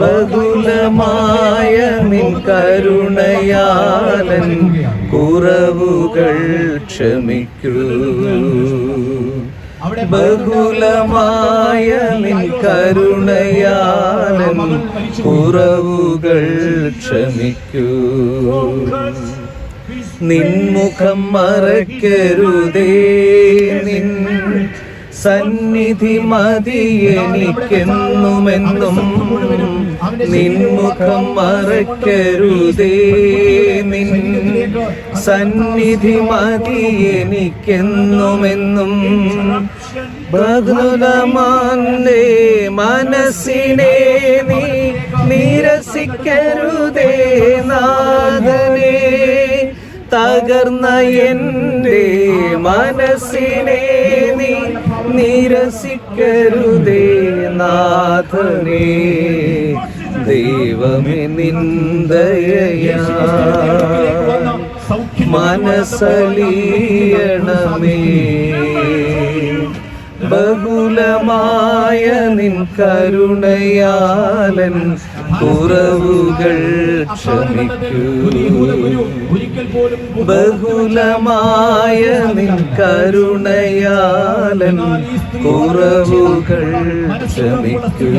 ബഹുലമായ നിൻ കരുണയാലൻ കുറവുകൾ ക്ഷമിക്കൂ. ബഹുലമായ നിൻ കരുണയാലൻ കുറവുകൾ ക്ഷമിക്കൂ. നിൻമുഖം മറക്കരുതേ. നിൻ സന്നിധി മതി എനിക്കെന്നുമെന്നും നിൻമുഖം മറക്കരുതേ. നിൻ സന്നിധി മതി എനിക്കെന്നുമെന്നും ബഹുലമാന്റെ മനസ്സിനെ നീ നിരസിക്കരുതേ. നാഥനേ തകർന്ന എന്റെ മനസ്സിനെ നീ നിരസിക്കരുതേ നാഥനേ. ദൈവമേ നിന്ദയ മനസ്സലിയണമേ. ബഹുലമായ നിൻ കരുണയാലൻ കുറവുകൾ ക്ഷമിക്കൂ. ബഹുലമായ നിൻ കരുണയാലൻ കുറവുകൾ ക്ഷമിക്കൂ